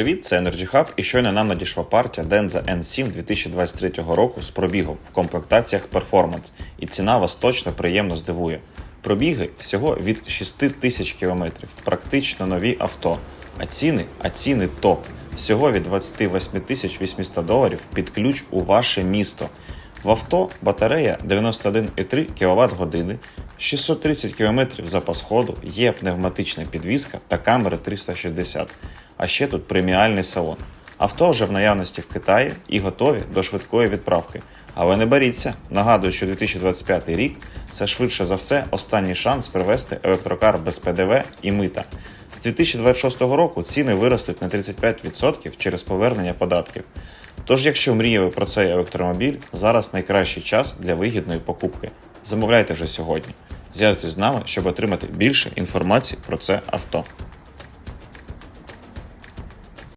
Привіт, це Energy Hub і щойно нам надійшла партія Denza N7 2023 року з пробігом в комплектаціях Performance, і ціна вас точно приємно здивує. Пробіги всього від 6 тисяч кілометрів, практично нові авто. А ціни, а ціни топ. Всього від 28 тисяч 800 доларів під ключ у ваше місто. В авто батарея 91,3 кВт години, 630 км запас ходу, є пневматична підвізка та камери 360. А ще тут преміальний салон. Авто вже в наявності в Китаї і готові до швидкої відправки. Але не боріться. Нагадую, що 2025 рік це швидше за все останній шанс привезти електрокар без ПДВ і мита. З 2026 року ціни виростуть на 35% через повернення податків. Тож, якщо мріяли про цей електромобіль, зараз найкращий час для вигідної покупки. Замовляйте вже сьогодні. Зв'язуйтесь з нами, щоб отримати більше інформації про це авто.